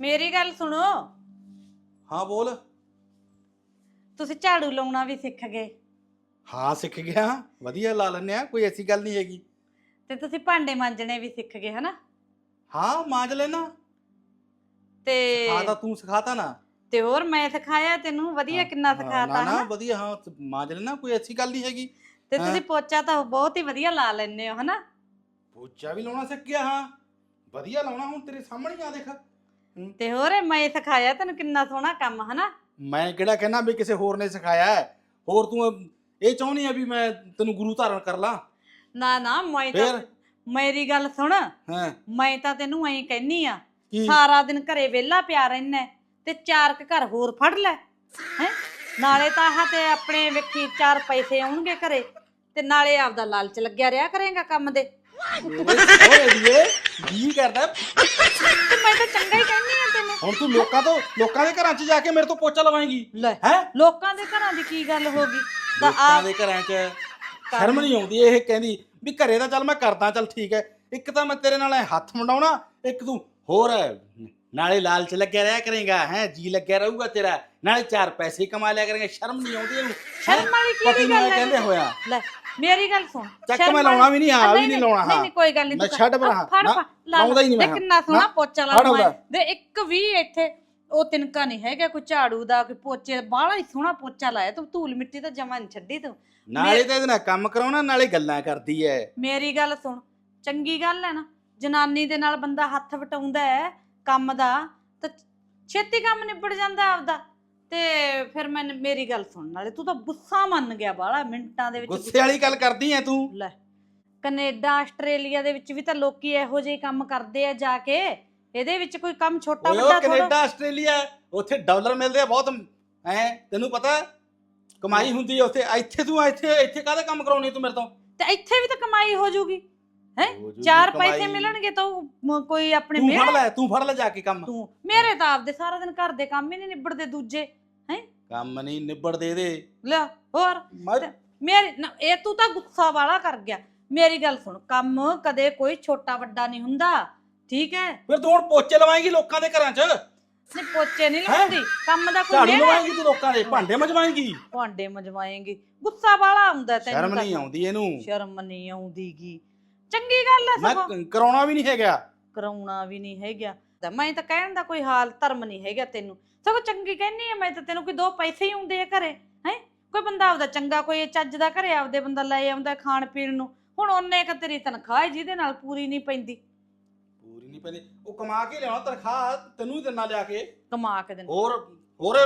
ਮੇਰੀ ਗੱਲ ਸੁਣੋ। ਹਾਂ ਬੋਲ। ਤੁਸੀਂ ਝਾੜੂ ਲਾਉਣਾ ਵੀ ਸਿੱਖ ਗਏ। ਹਾਂ ਸਿੱਖ ਗਿਆ। ਵਧੀਆ ਲਾ ਲੈਨੇ ਆ ਕੋਈ ਐਸੀ ਗੱਲ ਨਹੀਂ ਹੈਗੀ। ਤੇ ਤੁਸੀਂ ਭਾਂਡੇ ਮਾਂਜਣੇ ਵੀ ਸਿੱਖ ਗਏ ਹਨਾ? ਹਾਂ ਮਾਂਜ ਲੈਣਾ ਤੇ ਹਾਂ ਤਾਂ ਤੂੰ ਸਿਖਾਤਾ ਨਾ। ਤੇ ਹੋਰ ਮੈਂ ਸਿਖਾਇਆ ਤੈਨੂੰ ਵਧੀਆ ਕਿੰਨਾ ਸਿਖਾਤਾ ਨਾ ਨਾ ਹਨਾ? ਵਧੀਆ ਹਾਂ ਮਾਂਜ ਲੈਣਾ ਕੋਈ ਐਸੀ ਗੱਲ ਨਹੀਂ ਹੈਗੀ। ਤੇ। ਤੁਸੀਂ ਪੋਚਾ ਤਾਂ ਬਹੁਤ ਹੀ ਵਧੀਆ ਲਾ ਲੈਂਦੇ ਹੋ ਹਨਾ? ਪੋਚਾ ਵੀ ਲਾਉਣਾ ਸਿੱਖ ਗਿਆ ਹਾਂ। ਵਧੀਆ ਲਾਉਣਾ ਹੁਣ ਤੇਰੇ ਸਾਹਮਣੇ ਆ ਦੇਖ। ਤੇ ਹੋਰ ਮੈਂ ਸਿਖਾਇਆ ਤੈਨੂੰ ਕਿੰਨਾ ਸੋਹਣਾ ਕੰਮ ਹਨਾ? ਮੈਂ ਕਿਹੜਾ ਕਹਿਣਾ ਵੀ ਕਿਸੇ ਹੋਰ ਨੇ ਸਿਖਾਇਆ ਹੈ। ਹੋਰ ਤੂੰ ਇਹ ਚਾਹੁੰਦੀ ਆ ਵੀ ਮੈਂ ਤੈਨੂੰ ਗੁਰੂ ਧਾਰਨ ਕਰ ਲਾਂ? ਨਾ ਨਾ ਮੈਂ ਤਾਂ ਫੇਰ? ਮੇਰੀ ਗੱਲ ਸੁਣ। ਹਾਂ। ਮੈਂ ਤਾਂ ਤੈਨੂੰ ਐਂ ਕਹਿਨੀ ਆ ਕੀ? ਸਾਰਾ ਦਿਨ ਘਰੇ ਵਿਹਲਾ ਪਿਆ ਰਹਿਣਾ ਤੇ ਚਾਰ ਕੁ ਘਰ ਹੋਰ ਫੜ ਲੈ ਹੈ? ਨਾਲੇ ਤਾਂ ਆਹ ਤੇ ਆਪਣੇ ਵੇਖੀ ਚਾਰ ਪੈਸੇ ਆਉਣਗੇ ਘਰੇ ਤੇ ਨਾਲੇ ਆਪਦਾ ਲਾਲਚ ਲੱਗਿਆ ਰਿਹਾ ਕਰੇਗਾ ਕੰਮ ਦੇ। ਮੇਰੇ ਸੋਹਰੇ ਦੀਏ ਜੀ ਕਰਦਾ। ਤੇ ਮੈਂ ਤਾਂ ਚੰਗਾ ਹੀ ਕਹਿੰਨੀ ਆ ਤੈਨੂੰ। ਹੁਣ ਤੂੰ ਲੋਕਾਂ ਤੋਂ ਲੋਕਾਂ ਦੇ ਘਰਾਂ 'ਚ ਜਾ ਕੇ ਮੇਰੇ ਤੋਂ ਪੋਚਾ ਲਵਾਏਂਗੀ। ਲੈ ਹੈ? ਲੋਕਾਂ ਦੇ ਘਰਾਂ ਦੀ ਕੀ ਗੱਲ ਹੋ ਗਈ? ਤਾਂ ਲੋਕਾਂ ਆ ਦੇ ਘਰਾਂ 'ਚ ਸ਼ਰਮ ਨਹੀਂ ਆਉਂਦੀ ਇਹ ਕਹਿੰਦੀ ਵੀ ਘਰੇ ਤਾਂ ਚੱਲ ਮੈਂ ਕਰਦਾ ਚੱਲ ਠੀਕ ਹੈ। ਇੱਕ ਤਾਂ ਮੈਂ ਤੇਰੇ ਨਾਲ ਐਂ ਹੱਥ ਮੰਡਾਉਣਾ ਇੱਕ ਤੂੰ ਹੋਰ ਨਾਲੇ ਲਾਲਚ ਲੱਗਿਆ ਰਿਹਾ ਕਰੇਗਾ ਹੈ? ਜੀ ਲੱਗਿਆ ਰਹੂਗਾ ਤੇਰਾ ਨਾਲੇ ਚਾਰ ਪੈਸੇ ਕਮਾ ਲਿਆ ਕਰੇਗਾ। ਸ਼ਰਮ ਨਹੀਂ ਆਉਂਦੀ ਇਹਨੂੰ ਸ਼ਰਮ ਵਾਲੀ ਕਿਹੜੀ ਗੱਲ ਹੈ ਕਹਿੰਦੇ ਹੋਇਆ। ਲੈ ਮੇਰੀ ਗੱਲ ਸੁਣ। ਚੱਕ ਸ਼ਰਮ ਮੈਂ ਲਾਉਣਾ ਵੀ ਨਹੀਂ ਵਾਲੀ- ਵੀ ਨਹੀਂ ਲਾਉਣਾ ਨਹੀਂ ਨਹੀਂ ਕੋਈ ਗੱਲ ਨਹੀਂ ਮੈਂ ਛੱਡ ਬਣਾ ਲਾਉਂਦਾ ਹੀ ਨਹੀਂ ਮੈਂ ਕਿੰਨਾ ਸੋਹਣਾ ਪੋਚਾ ਉਹਦਾ। ਦੇ ਇੱਕ ਵੀ ਇੱਥੇ ਉਹ ਤਿਨਕਾ ਨਹੀਂ ਹੈਗਾ ਕੋਈ ਝਾੜੂ ਦਾ ਕੋਈ ਪੋਚੇ ਬਾਹਲਾ ਹੀ ਸੋਹਣਾ ਪੋਚਾ ਲਾਇਆ ਤੂੰ ਧੂਲ ਮਿੱਟੀ ਤਾਂ ਜਮਾ ਨਹੀਂ ਛੱਡੀ ਤੂੰ। ਨਾਲੇ ਤਾਂ ਇਹਦੇ ਨਾਲ ਕੰਮ ਕਰਾਉਣਾ ਨਾਲੇ ਗੱਲਾਂ ਕਰਦੀ ਐ। ਮੇਰੀ ਗੱਲ ਸੁਣ ਚੰਗੀ ਗੱਲ ਹੈ ਨਾ। ਜਨਾਨੀ ਦੇ ਨਾਲ ਬੰਦਾ ਹੱਥ ਵਟਾਉਂਦਾ ਹੈ ਕੰਮ ਦਾ ਤਾਂ ਛੇਤੀ ਕੰਮ ਨਿਬੜ ਜਾਂਦਾ ਆਪਦਾ। ਤੇ ਫਿਰ ਮੈਂ ਮੇਰੀ ਗੱਲ ਸੁਣਨ ਵਾਲੇ ਤੂੰ ਤਾਂ ਗੁੱਸਾ ਮੰਨ ਗਿਆ ਬਾਹਲਾ ਮਿੰਟਾਂ ਦੇ ਵਿੱਚ ਗੁੱਸੇ ਵਾਲੀ ਗੱਲ ਕਰਦੀ ਐ ਤੂੰ? ਲੈ ਕੈਨੇਡਾ ਆਸਟ੍ਰੇਲੀਆ ਦੇ ਵਿੱਚ ਵੀ ਤਾਂ ਲੋਕੀ ਇਹੋ ਜਿਹੇ ਕੰਮ ਕਰਦੇ ਆ ਜਾ ਕੇ ਇਹਦੇ ਵਿੱਚ ਕੋਈ ਕੰਮ ਛੋਟਾ ਓਏ ਵੱਡਾ ਉਹ ਥੋੜਾ ਕੈਨੇਡਾ ਆਸਟ੍ਰੇਲੀਆ ਉੱਥੇ ਡਾਲਰ ਮਿਲਦੇ ਆ ਬਹੁਤ ਐ ਤੈਨੂੰ ਪਤਾ? ਕਮਾਈ ਹੁੰਦੀ ਐ ਉੱਥੇ ਇੱਥੇ ਤੂੰ ਇੱਥੇ ਇੱਥੇ ਕਾਹਦਾ ਕੰਮ ਕਰਾਉਣੀ ਤੂੰ ਮੇਰੇ ਤੋਂ? ਤੇ ਇੱਥੇ ਵੀ ਤਾਂ ਕਮਾਈ ਹੋ ਜੂਗੀ। ਹੈ? ਹੋ ਜੂਗੀ ਚਾਰ ਕਮਾਈ। ਪੈਸੇ ਮਿਲਣਗੇ ਤਾਂ ਉਹ ਮ- ਕੋਈ ਆਪਣੇ ਤੂੰ ਫੜ ਲੈ ਤੂੰ ਫੜ ਲੈ ਜਾ ਕੇ ਕੰਮ। ਤੂੰ ਮੇਰੇ ਤਾਂ ਆਪਦੇ ਸਾਰਾ ਦਿਨ ਘਰ ਦੇ ਕੰਮ ਹੀ ਨਹੀਂ ਨਿਬੜਦੇ ਦੂਜੇ ਕੰਮ ਨਹੀਂ ਨਿਬੜ ਦੇ ਦੇ ਲੈ ਹੋਰ? ਮੈਂ ਮੇਰੇ ਨਾ, ਇਹ ਤੂੰ ਤਾਂ ਗੁੱਸਾ ਵਾਲਾ ਕਰ ਗਿਆ। ਮੇਰੀ ਗੱਲ ਸੁਣ ਕੰਮ ਕਦੇ ਕੋਈ ਛੋਟਾ ਵੱਡਾ ਨਹੀਂ ਹੁੰਦਾ ਠੀਕ ਹੈ? ਫਿਰ ਤੂੰ ਹੁਣ ਪੋਚੇ ਲਵਾਏਂਗੀ ਲੋਕਾਂ ਦੇ ਘਰਾਂ 'ਚ? ਨਹੀਂ ਪੋਚੇ ਨਹੀਂ ਹੈਂ? ਲਾਉਂਦੀ ਕੰਮ ਦਾ ਕੋਈ ਝਾੜੂ ਮਿਹਣਾ ਲਵਾਏਂਗੀ ਤੂੰ ਲੋਕਾਂ ਦੇ ਭਾਂਡੇ ਮਜਵਾਏਂਗੀ? ਭਾਂਡੇ ਮਜਵਾਏਂਗੀ। ਗੁੱਸਾ ਵਾਲਾ ਆਉਂਦਾ ਤੈਨੂੰ ਸ਼ਰਮ ਤਾਂ। ਨਹੀਂ ਆਉਂਦੀ ਇਹਨੂੰ। ਸ਼ਰਮ ਨਹੀਂ ਆਉਂਦੀਗੀ। ਚੰਗੀ ਗੱਲ ਹੈ ਮੈਂ ਸਗੋਂ। ਕ- ਕਰਾਉਣਾ ਵੀ ਨਹੀਂ ਹੈਗਾ। ਕਰਾਉਣਾ ਵੀ ਨਹੀਂ ਹੈਗਾ। ਤਾਂ ਮੈਂ ਤਾਂ ਕਹਿਣ ਦਾ ਕੋਈ ਹਾਲ ਧਰਮ ਨਹੀਂ ਹੈਗਾ ਤੈਨੂੰ। ਸਗੋਂ ਚੰਗੀ ਕਹਿੰਨੀ ਆ ਮੈਂ ਤਾਂ ਤੈਨੂੰ ਕੋਈ ਦੋ ਪੈਸੇ ਹੀ ਆਉਂਦੇ ਆ ਘਰੇ ਹੈ? ਕੋਈ ਬੰਦਾ ਆਪਦਾ ਚੰਗਾ ਕੋਈ ਚੱਜ ਦਾ ਘਰੇ ਆਪਦੇ ਬੰਦਾ ਲੈ ਆਉਂਦਾ ਖਾਣ ਪੀਣ ਨੂੰ। ਹੁਣ ਉਹਨੇ ਕ ਤੇਰੀ ਤਨਖਾਹ ਹੈ ਜਿਹਦੇ ਨਾਲ ਪੂਰੀ ਨਹੀਂ ਪੈਂਦੀ। ਪੂਰੀ ਨਹੀਂ ਪੈਂਦੀ। ਉਹ ਕਮਾ ਕੇ ਲਿਆਉਣਾ ਤਨਖਾਹ ਤੈਨੂੰ ਹੀ ਦਿਨਾ ਲਿਆ ਕੇ। ਕਮਾ ਕੇ ਦਿਨ ਹੋਰ ਹੋਰ?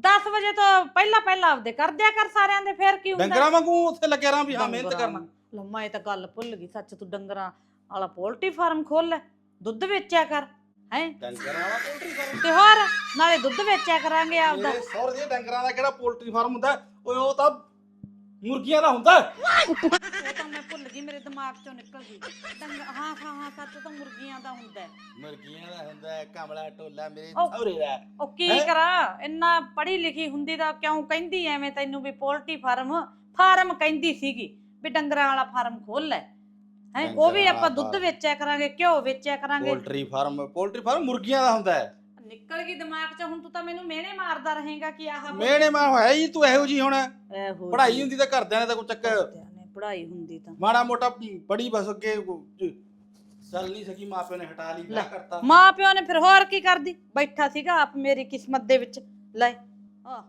10 ਵਜੇ ਤੋਂ ਪਹਿਲਾਂ ਪਹਿਲਾਂ ਆਪਦੇ ਕਰ ਦਿਆ ਕਰ ਸਾਰਿਆਂ ਦੇ ਫੇਰ ਕੀ ਹੁੰਦਾ? ਡੰਗਰਾਂ ਵਾਂਗੂ ਉੱਥੇ ਲੱਗਿਆ ਰਾਂ ਵੀ ਹਾਂ ਮਿਹਨਤ ਡੰਗਰਾਂ ਕਰਨਾ। ਲੈ ਮੈਂ ਤਾਂ ਗੱਲ ਭੁੱਲ ਗਈ ਸੱਚ ਤੂੰ ਡੰਗਰਾਂ ਵਾਲਾ ਪੋਲਟਰੀ ਫਾਰਮ ਖੋਲ ਲੈ ਦੁੱਧ ਵੇਚਿਆ ਕਰ ਹੈ ਡੰਗਰਾਂ ਵਾਲਾ ਪੋਲਟਰੀ ਫਾਰਮ ਤੇ ਹੋਰ ਨਾਲੇ ਦੁੱਧ ਵੇਚਿਆ ਕਰਾਂਗੇ ਆਪਦਾ ਮੇਰੇ ਸੌਰ ਦੇ ਡੰਗਰਾਂ ਦਾ ਕਿਹੜਾ ਪੋਲਟਰੀ ਫਾਰਮ ਹੁੰਦਾ ਹੈ? ਓਏ ਉਹ ਤਾਂ ਮੁਰਗੀਆਂ ਦਾ ਹੁੰਦਾ ਹੈ। ਉਹ ਤਾਂ ਮੈਂ ਭੁੱਲ ਗਈ ਮੇਰੇ ਦਿਮਾਗ ਚੋਂ ਨਿਕਲ ਗਈ ਡੰਗ ਹਾਂ ਹਾਂ ਹਾਂ ਸੱਚ ਤਾਂ ਮੁਰਗੀਆਂ ਦਾ ਹੁੰਦਾ ਹੈ। ਮੁਰਗੀਆਂ ਦਾ ਹੁੰਦਾ ਹੈ, ਕਮਲਾ ਟੋਲਾ ਮੇਰੇ ਉਹ- ਸੌਰੇ ਦਾ ਉਹ ਕੀ ਹੈਂ? ਕਰਾਂ ਇੰਨਾ ਪੜ੍ਹੀ ਲਿਖੀ ਹੁੰਦੀ ਤਾਂ ਕਿਉਂ ਕਹਿੰਦੀ ਐਵੇਂ ਤੈਨੂੰ ਵੀ ਪੋਲਟਰੀ ਫਾਰਮ ਫਾਰਮ ਕਹਿੰਦੀ ਸੀਗੀ ਵੀ ਡੰਗਰਾਂ ਵਾਲਾ ਫਾਰਮ ਖੋਲ ਲੈ। ਹੈ ਉਹ ਵੀ ਆਪਾਂ ਦੁੱਧ। ਵੇਚਿਆ ਕਰਾਂਗੇ ਘਿਓ ਵੇਚਿਆ ਕਰਾਂਗੇ। ਪੋਲਟਰੀ ਫਾਰਮ ਪੋਲਟਰੀ ਫਾਰਮ ਮੁਰਗੀਆਂ ਦਾ ਹੁੰਦਾ ਹੈ। ਨਿਕਲ ਗਈ ਦਿਮਾਗ 'ਚ ਹੁਣ ਤੂੰ ਤਾਂ ਮੈਨੂੰ ਮਿਹਣੇ ਮਾਰਦਾ ਰਹੇਗਾ ਕਿ ਆਹ ਮੇਨੇ ਮੈਂ ਹੋਇਆ ਹੀ ਤੂੰ ਇਹੋ ਜੀ ਹੁਣ। ਪੜ੍ਹਾਈ ਹੁੰਦੀ ਤਾਂ ਘਰਦਿਆਂ ਨੇ ਤਾਂ ਕੋਈ ਚੱਕਰ। ਪੜ੍ਹਾਈ ਹੁੰਦੀ ਤਾਂ। ਮਾੜਾ ਮੋਟਾ ਪੜੀ ਬਸ ਅੱਗੇ ਚੱਲ ਨਹੀਂ ਸਕੀ ਮਾਪਿਆਂ ਨੇ ਹਟਾ ਲਈ। ਵਿਆਹ ਕਰਤਾ। ਮਾਂ ਪਿਓ ਨੇ ਫਿਰ ਹੋਰ ਕੀ ਕਰਦੀ? ਬੈਠਾ ਸੀਗਾ ਆਪ ਮੇਰੀ ਕਿਸਮਤ ਦੇ ਵਿੱਚ। ਲੈ ਆ।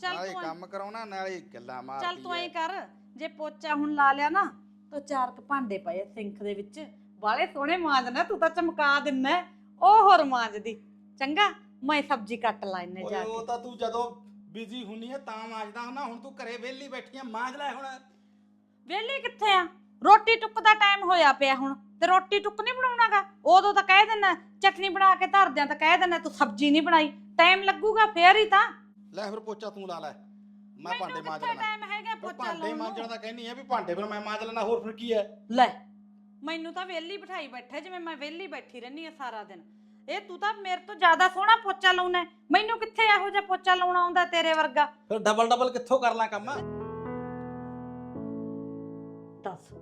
ਚੱਲ ਤੂੰ ਕੰਮ ਕਰਾਉਣਾ ਨਾਲੇ ਗੱਲਾਂ ਮਾਰਦੀ ਚੱਲ ਤੂੰ ਐਂ। ਕਰ। ਜੇ ਪੋਚਾ ਹੁਣ ਲਾ ਲਿਆ ਨਾ ਤਾਂ ਚਾਰ ਕ ਭਾਂਡੇ ਪਏ ਆ ਸਿੰਕ ਦੇ ਵਿੱਚ। ਬਾਲੇ ਸੋਹਣੇ ਮਾਂਜਣਾ ਤੂੰ ਤਾਂ ਚਮਕਾ ਦਿੰਨਾ ਉਹ ਹੋਰ ਮਾਂਜਦੀ। ਚੰਗਾ ਮੈਂ ਸਬਜ਼ੀ ਕੱਟ ਲਾ ਇੰਨੇ ਓਏ ਜਾ ਉਹ ਕੇ। ਤਾਂ ਤੂੰ ਜਦੋਂ ਬਿਜ਼ੀ ਹੁੰਨੀ ਹੈ ਤਾਂ ਮਾਂਜਦਾ ਹੁੰਦਾ। ਹੁਣ ਤੂੰ ਘਰੇ ਵਿਹਲੀ ਬੈਠੀ ਆ ਮਾਂਜ ਲੈ ਹੁਣ। ਵਿਹਲੀ ਕਿੱਥੇ ਆ? ਰੋਟੀ ਟੁੱਕ ਦਾ ਟਾਈਮ ਹੋਇਆ ਪਿਆ ਹੁਣ ਤੇ ਰੋਟੀ ਟੁੱਕ ਨਹੀਂ ਬਣਾਉਣਾਗਾ? ਉਦੋਂ ਤਾਂ ਕਹਿ ਦਿੰਨਾ ਚਟਨੀ ਬਣਾ ਕੇ ਧਰ ਦਿਆਂ ਤਾਂ ਕਹਿ ਦਿੰਨਾ ਤੂੰ ਸਬਜ਼ੀ ਨਹੀਂ ਬਣਾਈ। ਟਾਈਮ ਲੱਗੂਗਾ ਫੇਰ ਹੀ ਤਾਂ। ਲੈ ਫਿਰ ਪੋਚਾ ਤੂੰ ਲਾ ਲੈ। ਮੈਂ ਭਾਂਡੇ ਮਾਂਜ ਲੈਣਾ ਟਾਈਮ ਹੈਗਾ ਪੋਚਾ ਭਾਂਡੇ ਲਾਉਣ ਮਾਂਜਣ ਨੂੰ। ਦਾ ਕਹਿੰਨੀ ਆ ਵੀ ਭਾਂਡੇ ਫਿਰ ਮੈਂ ਮਾਂਜ ਲੈਣਾ ਹੋਰ ਫਿਰ ਕੀ ਹੈ? ਲੈ ਮੈਨੂੰ ਤਾਂ ਵਿਹਲੀ ਬਿਠਾਈ ਬੈਠਾ ਜਿਵੇਂ ਮੈਂ ਵਿਹਲੀ ਬੈਠੀ ਰਹਿੰਦੀ ਆ ਸਾਰਾ ਦਿਨ। ਇਹ ਤੂੰ ਤਾਂ ਮੇਰੇ ਤੋਂ ਜ਼ਿਆਦਾ ਸੋਹਣਾ ਪੋਚਾ ਲਾਉਣਾ ਹੈ। ਮੈਨੂੰ ਕਿੱਥੇ ਇਹੋ ਜਿਹਾ ਪੋਚਾ ਲਾਉਣਾ ਆਉਂਦਾ ਤੇਰੇ ਵਰਗਾ? ਫਿਰ ਡਬਲ ਡਬਲ ਕਿੱਥੋਂ ਕਰ ਲਾਂ ਕੰਮ? ਦੱਸ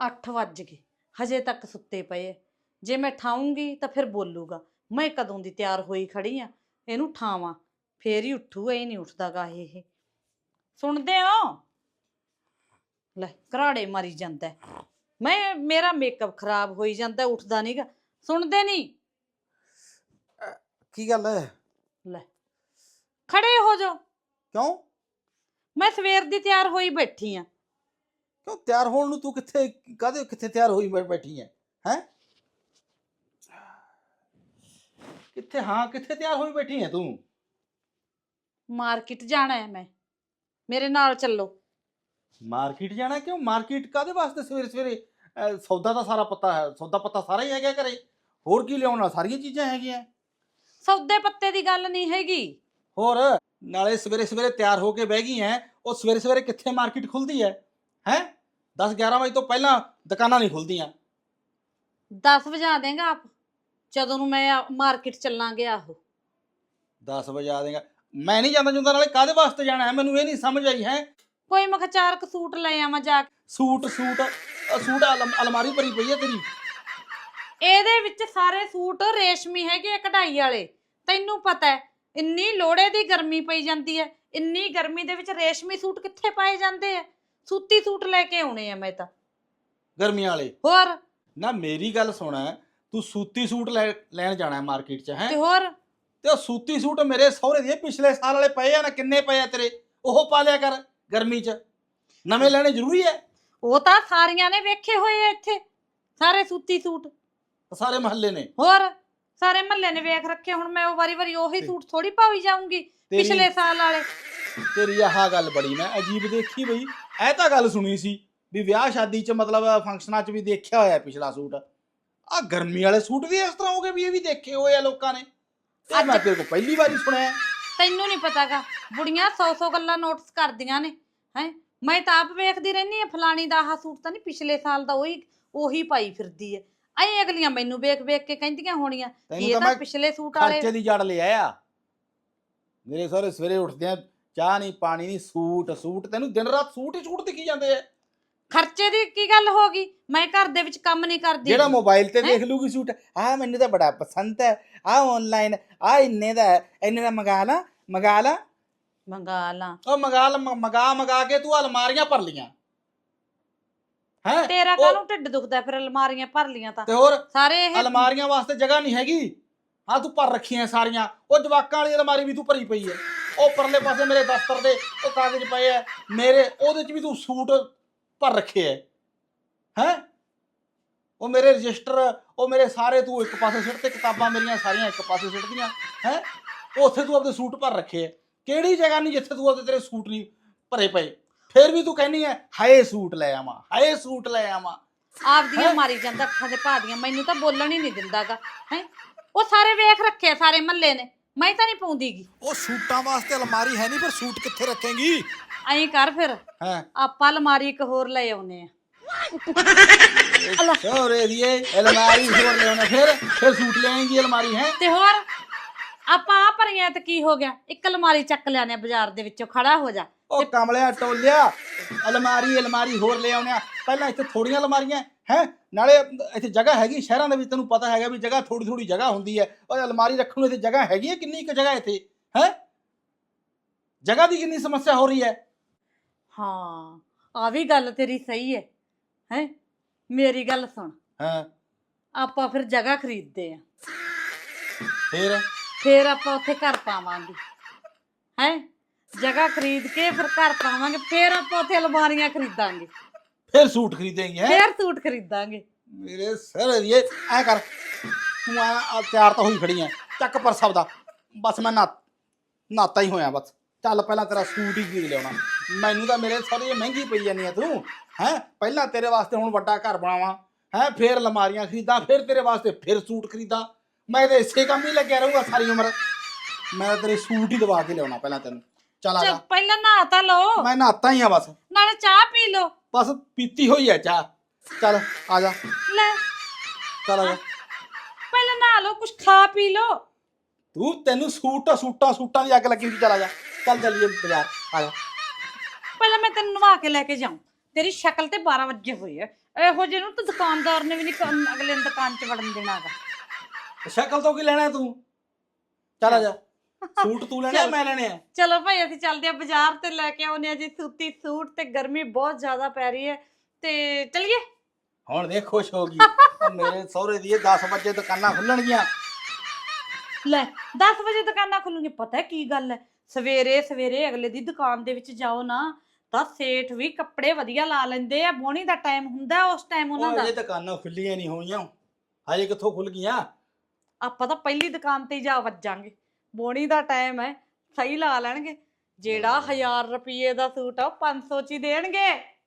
8 ਵੱਜ ਗਏ। ਹਜੇ ਤੱਕ ਸੁੱਤੇ ਪਏ ਐ। ਜੇ ਮੈਂ ਠਾਉਂਗੀ ਤਾਂ ਫਿਰ ਬੋਲੂਗਾ। ਮੈਂ ਕਦੋਂ ਦੀ ਤਿਆਰ ਹੋਈ ਖੜੀ ਆ? ਇਹਨੂੰ ਠਾਵਾਂ। ਫੇਰ ਹੀ ਉੱਠੂ ਇਹ ਨਹੀਂ ਉੱਠਦਾਗਾ ਇਹ। ਸੁਣਦੇ ਹੋ? ਲੈ ਘਰਾੜੇ ਮਾਰੀ ਜਾਂਦਾ ਹੈ। ਮੈਂ ਮੇਰਾ ਮੇਕਅਪ ਖਰਾਬ ਹੋਈ ਜਾਂਦਾ ਉੱਠਦਾ ਨਹੀਂਗਾ ਸੁਣਦੇ ਨਹੀਂ? ਕੀ ਗੱਲ ਹੈ? ਲੈ ਖੜੇ ਹੋ ਜਾਓ। ਕਿਉਂ? ਮੈਂ ਸਵੇਰ ਦੀ ਤਿਆਰ ਹੋਈ ਬੈਠੀ ਆ ਕਿਉਂ? ਤਿਆਰ ਹੋਣ ਨੂੰ ਤੂੰ ਕਿੱਥੇ ਕਾਹਦੇ ਕਿੱਥੇ ਤਿਆਰ ਹੋਈ ਬੈ- ਬੈਠੀ ਹੈ? ਹੈ? ਕਿੱਥੇ ਹਾਂ ਕਿੱਥੇ ਤਿਆਰ ਹੋਈ ਬੈਠੀ ਹੈ ਤੂੰ? ਮਾਰਕੀਟ ਜਾਣਾ ਹੈ ਮੈਂ। ਮੇਰੇ ਨਾਲ ਚੱਲੋ। ਮਾਰਕੀਟ ਜਾਣਾ ਕਿਉਂ? ਮਾਰਕੀਟ ਕਾਦੇ ਵਾਸਤੇ ਸਵੇਰੇ ਸਵੇਰੇ? ਅਹ, ਸੌਦਾ ਦਾ ਸਾਰਾ ਪਤਾ ਹੈ। ਸੌਦਾ ਪਤਾ ਸਾਰਾ ਹੀ ਹੈਗਾ ਘਰੇ। ਹੋਰ ਕੀ ਲਿਆਉਣਾ? ਸਾਰੀਆਂ ਚੀਜ਼ਾਂ ਹੈਗੀਆਂ। ਸੌਦੇ ਪੱਤੇ ਦੀ ਗੱਲ ਨਹੀਂ ਹੈਗੀ। ਹੋਰ ਨਾਲੇ ਸਵੇਰੇ ਸਵੇਰੇ ਤਿਆਰ ਹੋ ਕੇ ਬਹਿ ਗਈ ਉਹ ਸਵੇਰੇ ਸਵੇਰੇ ਕਿੱਥੇ ਮਾਰਕੀਟ ਖੁੱਲਦੀ ਹੈ? ਹੈ? 10 11 ਵਜੇ ਤੋਂ ਪਹਿਲਾਂ ਦੁਕਾਨਾਂ ਨਹੀਂ ਖੁੱਲਦੀਆਂ। 10 ਵਜਾ ਦੇਗਾ ਆਪ। ਜਦੋਂ ਨੂੰ ਮੈਂ ਮਾਰਕੀਟ ਚੱਲਾਂਗੇ ਆਹੋ। 10 ਵਜੇ ਆ ਦੇਗਾ। ਮੈਂ ਨਹੀਂ ਜਾਂਦਾ ਜੁੰਦਾ ਨਾਲੇ ਕਾਦੇ ਵਾਸਤੇ ਜਾਣਾ ਹੈ? ਮੈਨੂੰ ਇਹ ਨਹੀਂ ਸਮਝ ਆਈ ਹੈ। ਕੋਈ ਮੈਂ ਕਿਹਾ ਚਾਰ ਕੁ ਸੂਟ ਲੈ ਆਵਾਂ ਜਾ ਕੇ। ਸੂਟ ਸੂਟ ਸੂਟ ਅਲਮ- ਅਲਮਾਰੀ ਭਰੀ ਪਈ ਹੈ ਤੇਰੀ। ਇਹਦੇ ਵਿੱਚ ਸਾਰੇ ਸੂਟ ਰੇਸ਼ਮੀ ਹੈਗੇ ਆ ਕਢਾਈ ਵਾਲੇ। ਤੈਨੂੰ ਪਤਾ ਹੈ ਇੰਨੀ ਲੋੜੇ ਦੀ ਗਰਮੀ ਪਈ ਜਾਂਦੀ ਹੈ। ਇੰਨੀ ਗਰਮੀ ਦੇ ਵਿੱਚ ਰੇਸ਼ਮੀ ਸੂਟ ਕਿੱਥੇ ਪਾਏ ਜਾਂਦੇ ਆ? ਸੂਤੀ ਸੂਟ ਲੈ ਕੇ ਆਉਣੇ ਆ ਮੈਂ ਤਾਂ। ਗਰਮੀਆਂ ਵਾਲੇ। ਹੋਰ? ਨਾ ਮੇਰੀ ਗੱਲ ਸੁਣ ਤੂੰ ਸੂਤੀ ਸੂਟ ਲੈ- ਲੈਣ ਜਾਣਾ ਹੈ ਮਾਰਕੀਟ 'ਚ ਹੈ? ਤੇ ਹੋਰ? ਤੇ ਉਹ ਸੂਤੀ ਸੂਟ ਮੇਰੇ ਸਹੁਰੇ ਦੇ ਪਿਛਲੇ ਸਾਲ ਵਾਲੇ ਪਏ ਆ ਨਾ ਕਿੰਨੇ ਪਏ ਆ ਤੇਰੇ? ਉਹ ਪਾ ਲਿਆ ਕਰ ਗਰਮੀ 'ਚ। ਨਵੇਂ ਲੈਣੇ ਜ਼ਰੂਰੀ ਹੈ ਉਹ ਤਾਂ ਸਾਰੀਆਂ ਨੇ ਵੇਖੇ ਹੋਏ ਆ ਇੱਥੇ। ਸਾਰੇ ਸੂਤੀ ਸੂਟ। ਸਾਰੇ ਮਹੱਲੇ ਨੇ। ਹੋਰ? ਸਾਰੇ ਮਹੱਲੇ ਨੇ ਵੇਖ ਰੱਖੇ। ਹੁਣ ਮੈਂ ਉਹ ਵਾਰੀ ਵਾਰੀ ਉਹੀ ਸੂਟ ਥੋੜੀ ਪਾਈ ਜਾਊਂਗੀ ਤੇਰੀ ਪਿਛਲੇ ਸਾਲ ਵਾਲੇ। ਤੇਰੀ ਆਹ ਗੱਲ ਬੜੀ ਮੈਂ ਅਜੀਬ ਦੇਖੀ ਬਈ। ਇਹ ਤਾਂ ਗੱਲ ਸੁਣੀ ਸੀ ਵੀ ਵਿਆਹ ਸ਼ਾਦੀ 'ਚ ਮਤਲਬ ਫੰਕਸ਼ਨਾਂ 'ਚ ਵੀ ਦੇਖਿਆ ਹੋਇਆ ਪਿਛਲਾ ਸੂਟ। ਆ ਗਰਮੀ ਵਾਲੇ ਸੂਟ ਵੀ ਇਸ ਤਰ੍ਹਾਂ ਹੋਗੇ ਵੀ ਇਹ ਵੀ ਦੇਖੇ ਹੋਏ ਆ ਲੋਕਾਂ ਨੇ। ਅੱਜ- ਮੈਂ ਤੇਰੇ ਕੋਲ ਪਹਿਲੀ ਵਾਰੀ ਸੁਣਿਆ ਤੈਨੂੰ ਨਹੀਂ ਪਤਾਗਾ ਬੁੜੀਆਂ 100-100 ਗੱਲਾਂ ਨੋਟਿਸ ਕਰਦੀਆਂ ਨੇ ਹੈ? ਮੈਂ ਤਾਂ ਆਪ ਵੇਖਦੀ ਰਹਿੰਦੀ ਆ ਫਲਾਣੀ ਦਾ ਆਹ ਸੂਟ ਤਾਂ ਨਹੀਂ ਪਿਛਲੇ ਸਾਲ ਦਾ ਉਹੀ ਉਹੀ ਪਾਈ ਫਿਰਦੀ ਐ ਐ ਅਗਲੀਆਂ ਮੈਨੂੰ ਵੇਖ ਵੇਖ ਕੇ ਕਹਿੰਦੀਆਂ ਹੋਣੀਆਂ ਕਿ ਤੈਨੂੰ ਇਹ ਤਾਂ ਤਾਂ ਮੈਂ ਪਿਛਲੇ ਸੂਟ ਵਾਲੇ ਖਰਚੇ ਦੀ ਜੜ ਲੈ ਆਇਆ ਮੇਰੇ ਸਾਰੇ ਸਵੇਰੇ ਉੱਠਦੇ ਆ ਚਾਹ ਨਹੀਂ ਪਾਣੀ ਨਹੀਂ ਸੂਟ ਸੂਟ ਤੈਨੂੰ ਦਿਨ ਰਾਤ ਸੂਟ ਹੀ ਸੂਟ ਦਿਖੀ ਜਾਂਦੇ ਆ। ਖਰਚੇ ਦੀ ਕੀ ਗੱਲ ਹੋ ਗਈ? ਮੈਂ ਘਰ ਦੇ ਵਿੱਚ ਕੰਮ ਨਹੀਂ ਕਰਦੀ। ਜਿਹੜਾ ਮੋਬਾਈਲ ਤੇ? ਦੇਖ ਲੂਗੀ ਸੂਟ ਆ ਮੈਨੂੰ ਤਾਂ ਬੜਾ ਪਸੰਦ ਹੈ। ਆ ਆਨਲਾਈਨ ਆ ਇੰਨੇ ਦਾ ਹੈ, ਇੰਨੇ ਦਾ ਮੰਗਾ ਲਾ ਮੰਗਾ ਲਾ। ਮੰਗਾ ਲਾਂ। ਉਹ ਮੰਗਾ ਲ ਮੰਗਾ ਮੰਗਾ ਕੇ ਤੂੰ ਅਲਮਾਰੀਆਂ ਭਰ ਲੀਆਂ ਹੈ? ਤੇਰਾ ਕਾਹਨੂੰ ਢਿੱਡ ਦੁਖਦਾ ਫਿਰ ਅਲਮਾਰੀਆਂ ਭਰ ਲੀਆਂ ਤਾਂ? ਤੇ ਹੋਰ ਸਾਰੇ ਇਹ ਅਲਮਾਰੀਆਂ ਵਾਸਤੇ ਜਗ੍ਹਾ ਨਹੀਂ ਹੈਗੀ। ਹਾਂ ਤੂੰ ਭਰ ਰੱਖੀਆਂ ਸਾਰੀਆਂ। ਉਹ ਜਵਾਕਾਂ ਵਾਲੀ ਅਲਮਾਰੀ ਵੀ ਤੂੰ ਭਰੀ ਪਈ ਹੈ। ਉਹ ਪਰਲੇ ਪਾਸੇ ਮੇਰੇ ਦਫ਼ਤਰ ਦੇ ਉਹ ਕਾਗਜ਼ ਪਏ ਆ ਮੇਰੇ ਉਹਦੇ 'ਚ ਵੀ ਤੂੰ ਸੂਟ ਭਰ ਰੱਖੇ ਐ। ਹੈ? ਉਹ ਮੇਰੇ ਰਜਿਸਟਰ ਉਹ ਮੇਰੇ ਸਾਰੇ ਤੂੰ ਇੱਕ ਪਾਸੇ ਸਿੱਟ ਤੇ ਕਿਤਾਬਾਂ ਮੇਰੀਆਂ ਸਾਰੀਆਂ ਇੱਕ ਪਾਸੇ ਸਿੱਟਦੀਆਂ ਹੈ? ਉੱਥੇ ਤੂੰ ਆਪਣੇ ਸੂਟ ਭਰ ਰੱਖੇ ਐ। ਕਿਹੜੀ ਜਗ੍ਹਾ ਨਹੀਂ ਜਿੱਥੇ ਤੂੰ ਉਹਦੇ ਤੇਰੇ ਸੂਟ ਨਹੀਂ ਭਰੇ ਪਏ। ਫਿਰ ਵੀ ਤੂੰ ਕਹਿੰਨੀ ਐ ਹਾਏ ਸੂਟ ਲੈ ਆਵਾਂ ਹਾਏ ਸੂਟ ਲੈ ਆਵਾਂ। ਆਪਦੀਆਂ ਹੈਂ? ਮਾਰੀ ਜਾਂਦਾ ਅੱਖਾਂ ਦੇ ਭਾਦੀਆਂ ਮੈਨੂੰ ਤਾਂ ਬੋਲਣ ਹੀ ਨਹੀਂ ਦਿੰਦਾਗਾ। ਹੈ? ਉਹ ਸਾਰੇ ਵੇਖ ਰੱਖੇ ਆ, ਸਾਰੇ ਮਹੱਲੇ ਨੇ। ਮੈਂ ਤਾਂ ਨਹੀਂ ਪਾਉਂਦੀਗੀ। ਉਹ ਸੂਟਾਂ ਵਾਸਤੇ ਅਲਮਾਰੀ ਹੈ ਨਹੀਂ ਪਰ ਸੂਟ ਕਿੱਥੇ ਰੱਖੇਂਗੀ? ਐਂ ਕਰ ਫਿਰ। ਹਾਂ? ਆਪਾਂ ਅਲਮਾਰੀ ਇੱਕ ਹੋਰ ਲੈ ਆਉਨੇ ਆ। ਸੋਰੇ ਦੀਏ ਅਲਮਾਰੀ ਹੋਰ ਲਿਆਉਣਾ ਫਿਰ? ਫਿਰ ਸੂਟ ਲਿਆਏਂਗੀ ਅਲਮਾਰੀ ਹੈ? ਤੇ ਹੋਰ ਆਪਾਂ ਆ ਭਰੀਆਂ ਤੇ ਕੀ ਹੋ ਗਿਆ? ਇੱਕ ਅਲਮਾਰੀ ਚੱਕ ਲਿਆਨੇ ਬਾਜ਼ਾਰ ਦੇ ਵਿੱਚੋਂ ਖੜਾ ਹੋ ਜਾ। ਉਹ ਕਮਲਿਆ ਟੋਲਿਆ ਅਲਮਾਰੀ ਅਲਮਾਰੀ ਹੋਰ ਲੈ ਆਉਣਿਆ ਪਹਿਲਾਂ ਇੱਥੇ ਥੋੜੀਆਂ ਅਲਮਾਰੀਆਂ ਹੈ? ਨਾਲੇ ਇੱਥੇ ਜਗ੍ਹਾ ਹੈਗੀ ਸ਼ਹਿਰਾਂ ਦੇ ਵਿੱਚ ਤੈਨੂੰ ਪਤਾ ਹੈਗਾ ਵੀ ਜਗ੍ਹਾ ਥੋੜੀ ਥੋੜੀ ਜਗ੍ਹਾ ਹੁੰਦੀ ਹੈ ਉਹ ਅਲਮਾਰੀ ਰੱਖਣ ਨੂੰ ਇੱਥੇ ਜਗ੍ਹਾ ਹੈਗੀ ਹੈ ਕਿੰਨੀ ਕੁ ਜਗ੍ਹਾ ਇੱਥੇ ਹੈ? ਜਗ੍ਹਾ ਦੀ ਕਿੰਨੀ ਸਮੱਸਿਆ ਹੋ ਰਹੀ ਹੈ ਹਾਂ ਆ ਵੀ ਗੱਲ ਤੇਰੀ ਸਹੀ ਹੈ ਹੈ? ਮੇਰੀ ਗੱਲ ਸੁਣ। ਹਾਂ। ਆਪਾਂ ਫਿਰ ਜਗ੍ਹਾ ਖਰੀਦਦੇ ਆ। ਫਿਰ? ਫਿਰ ਆਪਾਂ ਉੱਥੇ ਘਰ ਪਾਵਾਂਗੇ ਹੈ? ਜਗ੍ਹਾ ਖਰੀਦ ਕੇ ਫਿਰ ਘਰ ਪਾਵਾਂਗੇ ਫਿਰ ਆਪਾਂ ਉੱਥੇ ਅਲਮਾਰੀਆਂ ਖਰੀਦਾਂਗੇ। ਫਿਰ ਸੂਟ ਖਰੀਦੇਂਗੇ ਹੈ? ਫਿਰ ਸੂਟ ਖਰੀਦਾਂਗੇ। ਮੇਰੇ ਸਿਰ ਦੀਏ ਐ ਕਰ। ਤੂੰ ਆ ਆ ਤਿਆਰ ਤਾਂ ਹੋਈ ਖੜੀ ਐ। ਚੱਕ ਪਰ ਸਭ ਦਾ ਬਸ ਮੈਂ ਨਾ ਨਾਤਾ ਹੀ ਹੋਇਆ ਬਸ। ਚੱਲ ਪਹਿਲਾਂ ਤੇਰਾ ਸੂਟ ਹੀ ਖਰੀਦ ਲਿਆਉਣਾ। ਮੈਨੂੰ ਤਾਂ ਮੇਰੇ ਸਾਰੇ ਮਹਿੰਗੀ ਪਈ ਜਾਨੀ ਆ ਤੂੰ ਹੈ? ਪਹਿਲਾਂ ਤੇਰੇ ਵਾਸਤੇ ਹੁਣ ਵੱਡਾ ਘਰ ਬਣਾਵਾਂ। ਹੈ? ਫਿਰ ਅਲਮਾਰੀਆਂ ਖਰੀਦਾਂ ਫਿਰ ਤੇਰੇ ਵਾਸਤੇ ਫਿਰ ਸੂਟ ਖਰੀਦਾਂ। ਮੈਂ ਤਾਂ ਇਸੇ ਕੰਮ ਹੀ ਲੱਗਿਆ ਰਹੂੰਗਾ ਸਾਰੀ ਉਮਰ। ਮੈਂ ਤਾਂ ਤੇਰੇ ਸੂਟ ਹੀ ਦਵਾ ਕੇ ਲਿਆਉਣਾ ਪਹਿਲਾਂ ਤੈਨੂੰ। ਚੱਲ ਆ ਪਹਿਲਾਂ ਨਹਾ ਤਾਂ ਲਓ। ਮੈਂ ਨਹਾਤਾ ਹੀ ਆ ਬਸ। ਨਾਲੇ ਚਾਹ ਪੀ ਲਓ। ਬਸ ਪੀਤੀ ਹੋਈ ਐ ਚਾਹ। ਚੱਲ ਆ ਜਾ। ਲੈ। ਚੱਲ ਆ ਜਾ। ਪਹਿਲਾਂ ਨਹਾ ਲਓ ਕੁਝ ਖਾ ਪੀ ਲਓ। ਤੂੰ ਤੈਨੂੰ ਸੂਟ ਸੂਟਾਂ ਸੂਟਾਂ ਦੀ ਅੱਗ ਲੱਗੀ ਹੋਈ ਚੱਲ ਆ ਜਾ। ਚੱਲ ਚੱਲੀਏ ਬਾਜ਼ਾਰ। ਆ ਜਾ। ਪਹਿਲਾਂ ਮੈਂ ਤੈਨੂੰ ਨਵਾ ਕੇ ਲੈ ਕੇ ਜਾਉਂ ਤੇਰੀ ਸ਼ਕਲ ਤੇ 12 ਵਜੇ ਹੋਈ ਐ ਇਹੋ ਜਿਹੇ ਨੂੰ ਤਾਂ ਦੁਕਾਨਦਾਰ ਨੇ ਵੀ ਨਹੀਂ ਅਗਲੇ ਨੂੰ ਦੁਕਾਨ 'ਚ ਵੜਨ ਦੇਣਾਗਾ ਸ਼ਕਲ ਤੋਂ ਕੀ ਲੈਣਾ ਤੂੰ? ਚੱਲ ਆ ਜਾ। ਸੂਟ ਤੂੰ ਲੈਣੇ ਮੈਂ ਲੈਣੇ ਆ? ਚਲੋ ਭਾਈ ਅਸੀਂ ਚੱਲਦੇ ਆ ਬਾਜ਼ਾਰ ਤੇ ਲੈ ਕੇ ਆਉਨੇ ਆ ਜੀ ਸੂਤੀ ਸੂਟ ਤੇ ਗਰਮੀ ਬਹੁਤ ਜ਼ਿਆਦਾ ਪੈ ਰਹੀ ਹੈ। ਤੇ ਚਲਿਏ? ਹੁਣ ਦੇਖ ਖੁਸ਼ ਹੋ ਗਈ। ਉਹ ਮੇਰੇ ਸਹੁਰੇ ਦੀ ਇਹ 10 ਵਜੇ ਦੁਕਾਨਾਂ ਖੁੱਲਣਗੀਆਂ। ਲੈ 10 ਵਜੇ ਦੁਕਾਨਾਂ ਖੁੱਲੂਗੀਆਂ ਪਤਾ ਕੀ ਗੱਲ ਹੈ? ਸਵੇਰੇ ਸਵੇਰੇ ਅਗਲੇ ਦੀ ਦੁਕਾਨ ਦੇ ਵਿੱਚ ਜਾਓ ਨਾ ਤਾਂ ਸੇਠ ਵੀ ਕੱਪੜੇ ਵਧੀਆ ਲਾ ਲੈਂਦੇ ਆ। ਬੋਣੀ ਦਾ ਟਾਈਮ ਹੁੰਦਾ ਉਸ ਟਾਈਮ ਉਹਨਾਂ ਉਹ ਦਾ ਅਜੇ ਦੁਕਾਨਾਂ ਖੁੱਲੀਆਂ ਨਹੀਂ ਹੋਈਆਂ। ਹਜੇ ਕਿੱਥੋਂ ਖੁੱਲ ਗਈਆਂ ਆਪਾਂ ਤਾਂ ਪਹਿਲੀ ਦੁਕਾਨ ਤੇ ਹੀ ਜਾ ਵੱਜਾਂਗੇ। ਬੋਣੀ ਦਾ ਟਾਈਮ ਹੈ ਸਹੀ ਲਾ ਲੈਣਗੇ। ਜਿਹੜਾ 1000 ਰੁਪਏ ਦਾ ਸੂਟ ਆ ਉਹ 500 ਚ ਹੀ ਦੇਣਗੇ।